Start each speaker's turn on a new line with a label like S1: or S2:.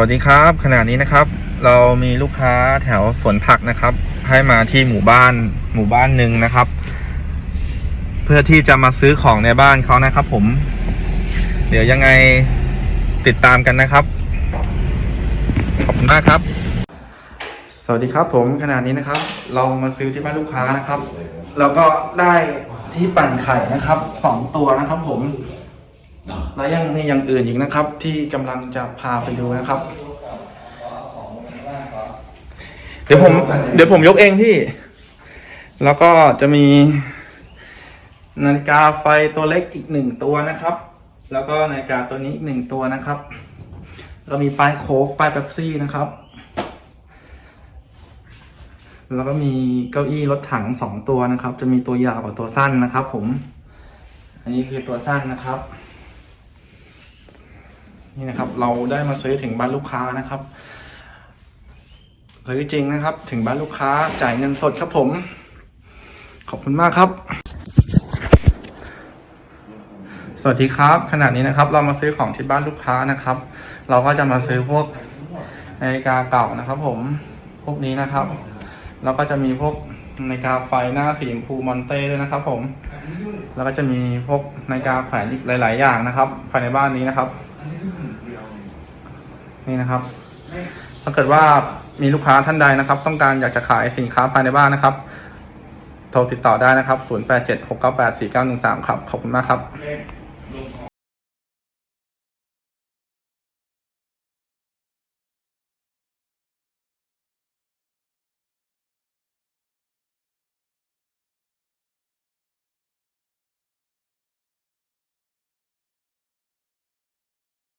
S1: วัสดีครับขณะนี้นะครับ เรามีลูกค้าแถวสวนผักนะครับ ให้มาที่หมู่บ้านหมู่บ้านหนึ่งนะครับ เพื่อที่จะมาซื้อของในบ้านเขานะครับ ผม เดี๋ยวยังไงติดตามกันนะครับขอบคุณมากครับ สวัสดีครับ ผมขณะนี้นะครับ เรามาซื้อที่บ้านลูกค้านะครับ แล้วก็ได้ที่ปั่นไข่นะครับสองตัวนะครับ ผม แล้วยังมีอย่างอื่นอีกนะครับ ที่กำลังจะพาไปดูนะครับ เดี๋ยวผม เดี๋ยวผมยกเองพี่ แล้วก็จะมี นาฬิกาไฟตัวเล็กอีกหนึ่งตัวนะครับ แล้วก็นาฬิกาตัวนี้อีกหนึ่งตัวนะครับ เรามีป้ายโค้กป้ายเป๊ปซี่นะครับ แล้วก็มีเก้าอี้รถถังสองตัวนะครับ จะมีตัวยาวกับตัวสั้นนะครับ ผม อันนี้คือตัวสั้นนะครับ นี่นะครับ เราได้มาซื้อถึงบ้านลูกค้านะครับซื้อจริงนะครับ ถึงบ้านลูกค้าจ่ายเงินสดครับผม ขอบคุณมากครับ สวัสดีครับ ขณะนี้นะครับ เรามาซื้อของที่บ้านลูกค้านะครับ เราก็จะมาซื้อพวกนาฬิกาเก่านะครับ ผมพวกนี้นะครับ แล้วก็จะมีพวกนาฬิกาไฟหน้าสีชมพูมอนเต้ด้วยนะครับ ผม แล้วก็จะมีพวกนาฬิกาแขวนอีกหลาย ๆ อย่างนะครับ ภายในบ้านนี้นะครับ นี่นะครับ ถ้าเกิดว่ามีลูกค้าท่านใดนะครับ ต้องการอยากจะขายสินค้าภายในบ้านนะครับ โทรติดต่อได้นะครับ 0876984913 ครับ ขอบคุณมากครับ